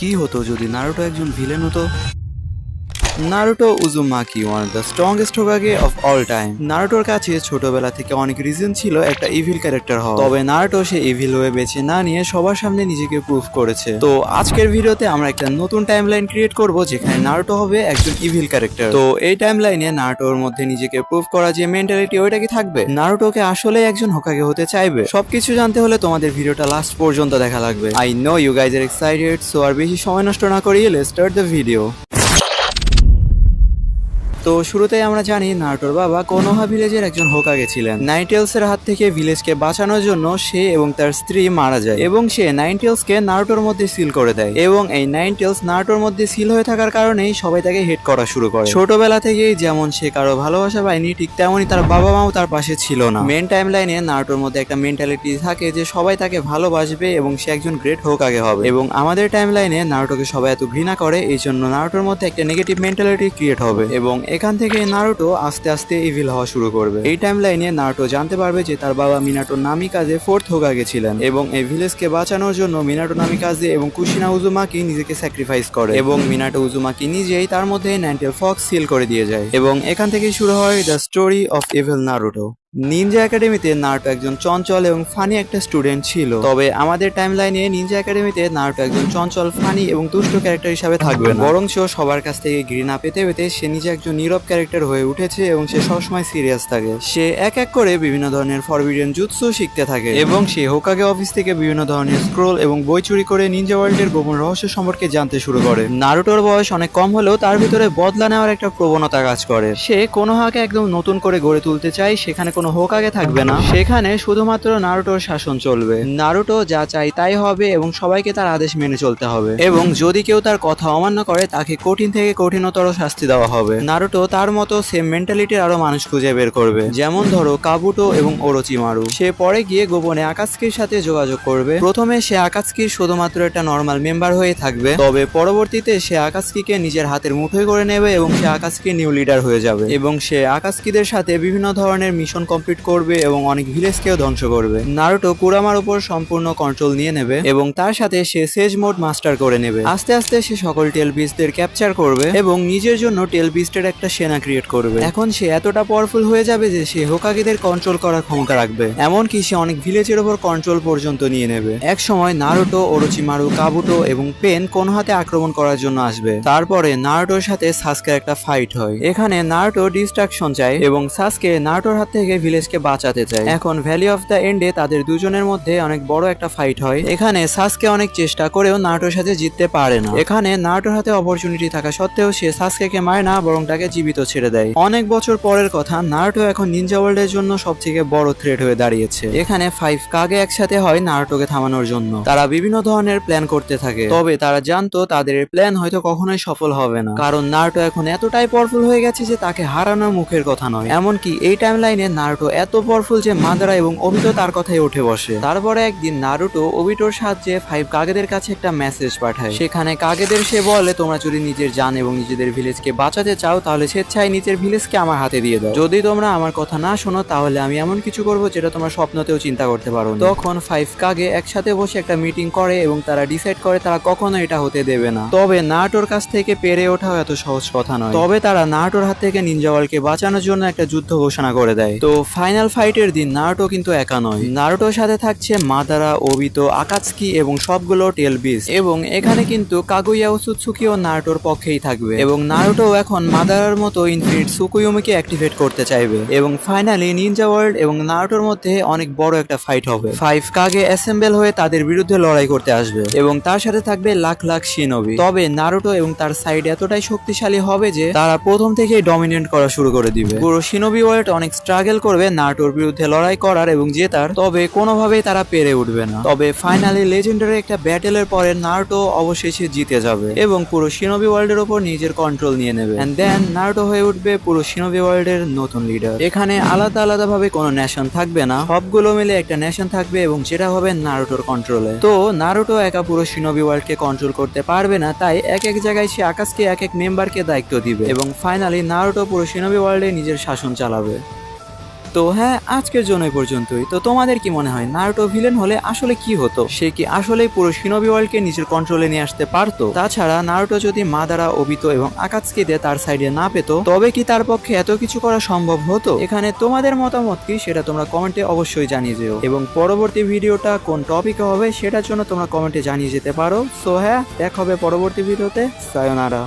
কি হতো যদি নারুটো একজন ভিলেন হতো? Naruto Uzumaki one of the strongest Hokage of all time নারুটোর কাছে ছোটবেলা থেকে অনেক রিজন ছিল একটা ইভিল ক্যারেক্টার হওয়া। তবে নারুটো সে ইভিল হয়ে বেছে না নিয়ে সবার সামনে নিজেকে প্রুভ করেছে। তো আজকের ভিডিওতে আমরা একটা নতুন টাইমলাইন ক্রিয়েট করব যেখানে নারুটো হবে একজন ইভিল ক্যারেক্টার তো এই টাইমলাইনে নারুটোর মধ্যে নিজেকে প্রুভ করা যে মেন্টালিটি ওইটা কি থাকবে। নারুটোকে আসলে একজন হোকাগে হতে চাইবে। সবকিছু জানতে হলে তোমাদের ভিডিওটা লাস্ট পর্যন্ত দেখা লাগবে। I know you guys are excited so আর বেশি সময় নষ্ট না করিয়ে লেটস স্টার্ট দ্য ভিডিও তো শুরুতে আমরা জানি নারুটোর বাবা কোনোহা ভিলেজের একজন হোকাগে ছিলেন নাইটেলস এর হাত থেকে ভিলেজকে বাঁচানোর জন্য সে এবং তার স্ত্রী মারা যায় এবং সে নাইনটেলস কে নারুটোর মধ্যে সিল করে দেয় এবং এই নাইনটেলস নারুটোর মধ্যে সিল হয়ে থাকার কারণেই সবাই তাকে হেট করা শুরু করে। ছোটবেলা থেকেই যেমন সে কারও ভালোবাসা পায়নি, ঠিক তেমনই তার বাবা মাও তার পাশে ছিল না। মেন টাইম লাইনে নারুটোর মধ্যে একটা মেন্টালিটি থাকে যে সবাই তাকে ভালোবাসবে এবং সে একজন গ্রেট হোকাগে হবে। এবং আমাদের টাইম লাইনে নারুটোকে সবাই এত ঘৃণা করে এই জন্য নারুটোর মধ্যে একটা নেগেটিভ মেন্টালিটি ক্রিয়েট হবে। এবং এখান থেকে নারুটো আস্তে আস্তে ইভিল হওয়া শুরু করবে। এই টাইম লাইনে নারুটো জানতে পারবে যে তার বাবা মিনাটো নামি কাজে ফোর্থ হোগা গেছিলেন এবং এই ভিলেজকে বাঁচানোর জন্য মিনাটো নামি কাজে এবং কুশিনা উজুমাকি নিজেকে স্যাক্রিফাইস করে এবং মিনাটো উজুমাকি নিজেই তার মধ্যে নাইনটেল ফক্স সিল করে দিয়ে যায়। এবং এখান থেকে শুরু হয় the story of evil Naruto. Ninja একাডেমিতে নারুটো একজন চঞ্চল এবং ফানি একটা স্টুডেন্ট ছিল। তবে আমাদের টাইম লাইনে নিনজা একাডেমিতে নারুটো একজন চঞ্চল ফানি এবং দুষ্ট ক্যারেক্টার হিসাবে থাকবে না। বরং সে সবার কাছ থেকে ঘৃণা পেতে পেতে সে নিজে একজন নীরব ক্যারেক্টার হয়ে উঠেছে এবং সে সবসময় সিরিয়াস থাকে। সে এক এক করে বিভিন্ন ধরনের ফরবিডেন জুৎসু শিখতে থাকে এবং সে হোকাগে অফিস থেকে বিভিন্ন ধরনের স্ক্রোল এবং বই চুরি করে নিনজা ওয়ার্ল্ডের গোপন রহস্য সম্পর্কে জানতে শুরু করে। নারুটোর বয়স অনেক কম হলেও তার ভিতরে বদলা নেওয়ার একটা প্রবণতা কাজ করে। সে কোনো হাকে একদম নতুন করে গড়ে তুলতে চায়, সেখানে কোনো হোকাগে থাকবে না। সেখানে শুধুমাত্র নারুটোর শাসন চলবে। নারুটো যা চাই তাই হবে এবং সবাইকে তার আদেশ মেনে চলতে হবে। এবং যদি কেউ তার কথা অমান্য করে, তাকে কঠিন থেকে কঠিনতর শাস্তি দেওয়া হবে। নারুটো তার মতো সেম মেন্টালিটির আরও মানুষ খুঁজে বের করবে। যেমন ধরো কাবুটো এবং ওরোচিমারু সে পরে গিয়ে গোপনে আকাশকির সাথে যোগাযোগ করবে। প্রথমে সে আকাশকির শুধুমাত্র একটা নর্মাল মেম্বার হয়ে থাকবে। তবে পরবর্তীতে সে আকাশকিকে নিজের হাতের মুঠোয় করে নেবে এবং সে আকাশকি নিউ লিডার হয়ে যাবে। এবং সে আকাশকিদের সাথে বিভিন্ন ধরনের মিশন কমপ্লিট করবে এবং অনেক ভিলেজকেও ধ্বংস করবে। নারুটো কুরামার উপর সম্পূর্ণ কন্ট্রোল নিয়ে নেবে এবং তার সাথে সে সেজ মোড মাস্টার করে নেবে। আস্তে আস্তে সে সকল টেল বিস্টদের ক্যাপচার করবে এবং নিজের জন্য টেল বিস্টের একটা সেনা ক্রিয়েট করবে। এখন সে এতটা পাওয়ারফুল হয়ে যাবে যে সে হোকাগিদের কন্ট্রোল করার ক্ষমতা রাখবে। এমনকি সে অনেক ভিলেজের উপর কন্ট্রোল পর্যন্ত নিয়ে নেবে। এক সময় নারুটো ওরোচিমারু কাবুটো এবং পেন কোন হাতে আক্রমণ করার জন্য আসবে। তারপরে নারুটোর সাথে সাসকের একটা ফাইট হয়। এখানে নারুটো ডিস্ট্রাকশন চায় এবং সাসকে নারুটোর হাত থেকে ভিলেজকে বাঁচাতে চায় এখন ভ্যালি অফ দ্য এন্ডে তাদের দুজনের মধ্যে অনেক বড় একটা ফাইট হয়। এখানে সাসকে অনেক চেষ্টা করেও নারুটোর সাথে জিততে পারে না। এখানে নারুটোর হাতে অপরচুনিটি থাকা সত্ত্বেও সে সাসকে মারে না, বরং তাকে জীবিত ছেড়ে দেয়। অনেক বছর পরের কথা নারুটো এখন নিনজা ওয়ার্ল্ডের জন্য সবথেকে বড় থ্রেট হয়ে দাঁড়িয়েছে। এখানে ফাইভ কাগে একসাথে হয় নারুটোকে থামানোর জন্য। তারা বিভিন্ন ধরনের প্ল্যান করতে থাকে। তবে তারা জানতো তাদের প্ল্যান হয়তো কখনোই সফল হবে না। কারণ নারুটো এখন এতটাই পাওয়ারফুল হয়ে গেছে যে তাকে হারানোর মুখের কথা নয়। এমনকি এই টাইম লাইনে নারুটো এত পাওয়ারফুল যে মাদারা এবং ওবিটো তার কথাই উঠে বসে। তারপরে একদিন নারুটো ওবিটোর সাহায্যে ফাইভ কাগেদের কাছে একটা মেসেজ পাঠায়। সেখানে কাগেদের সে বলে, তোমরা যদি নিজের জান এবং নিজেদের ভিলেজকে বাঁচাতে চাও, তাহলে স্বেচ্ছায় নিজের ভিলেজকে আমার হাতে দিয়ে দাও। যদি তোমরা আমার কথা না শোনো, তাহলে আমি এমন কিছু করব যেটা তোমরা স্বপ্নতেও চিন্তা করতে পারো তখন ফাইভ কাগে একসাথে বসে একটা মিটিং করে এবং তারা ডিসাইড করে তারা কখনো এটা হতে দেবে না। তবে নাটোর কাছ থেকে পেরে ওঠাও এত সহজ কথা নয়। তবে তারা নাটোর হাত থেকে নিনজাওয়ালকে বাঁচানোর জন্য একটা যুদ্ধ ঘোষণা করে দেয়। তো ফাইনাল ফাইটের দিন নারুটো কিন্তু একা নয়। নারুটোর সাথে থাকছে মাদারা, ওবিতো আকাৎসকি এবং সবগুলো টেল বিস এবং এখানে কিন্তু কাগুইয়া উসুৎসুকিও নারুটোর পক্ষেই থাকবে। এবং নারুটো এখন মাদারার মতো ইনফিনিট সুকুয়ুমিকে অ্যাক্টিভেট করতে চাইবে। এবং ফাইনালি নিনজা ওয়ার্ল্ড এবং নারুটোর মধ্যে অনেক বড় একটা ফাইট হবে। ফাইভ কাগে অ্যাসেম্বল হয়ে তাদের বিরুদ্ধে লড়াই করতে আসবে। এবং তার সাথে থাকবে লাখ লাখ শিনবি তবে নারুটো এবং তার সাইড এতটাই শক্তিশালী হবে যে তারা প্রথম থেকেই ডমিনেট করা শুরু করে দিবে। পুরো শিনবি ওয়ার্ল্ড অনেক স্ট্রাগল করবে নারুটোর বিরুদ্ধে লড়াই করার এবং জেতার, তবে কোনোভাবেই তারা পেরে উঠবে না। তবে ফাইনালি লেজেন্ডারি একটা ব্যাটেলের পরে নারুটো অবশেষে জিতে যাবে এবং পুরো শিনবি ওয়ার্ল্ডের উপর নিজের কন্ট্রোল নিয়ে নেবে। এন্ড দেন নারুটো হয়ে উঠবে পুরো শিনবি ওয়ার্ল্ডের নতুন লিডার এখানে আলাদা আলাদা ভাবে কোনো নেশন থাকবে না, সবগুলো মিলে একটা নেশন থাকবে এবং যেটা হবে নারুটোর কন্ট্রোলে তো নারুটো একা পুরো শিনবি ওয়ার্ল্ডকে কন্ট্রোল করতে পারবে না, তাই এক এক জায়গায় সে আকাশকে, এক এক মেম্বারকে দায়িত্ব দিবে। এবং ফাইনালি নারুটো পুরো শিনবি ওয়ার্ল্ডে নিজের শাসন চালাবে। তো হ্যাঁ আজকের জন্য পর্যন্তই। তো তোমাদের কি মনে হয় নারুটো ভিলেন হলে আসলে কি হতো? সে কি আসলে পুরো শিনোবি ওয়ার্ল্ডকে নিজের কন্ট্রোলে নিয়ে আসতে পারতো? তাছাড়া নারুটো যদি মাদারা ওবিতো এবং আকাৎসুকিতে তার সাইডে না পেত, তবে কি তার পক্ষে এত কিছু করা সম্ভব হতো? এখানে তোমাদের মতামত কি সেটা তোমরা কমেন্টে অবশ্যই জানিয়ে যেও। এবং পরবর্তী ভিডিওটা কোন টপিকে হবে সেটার জন্য তোমরা কমেন্টে জানিয়ে যেতে পারো। সো হ্যাঁ দেখা হবে পরবর্তী ভিডিওতে। সায়োনারা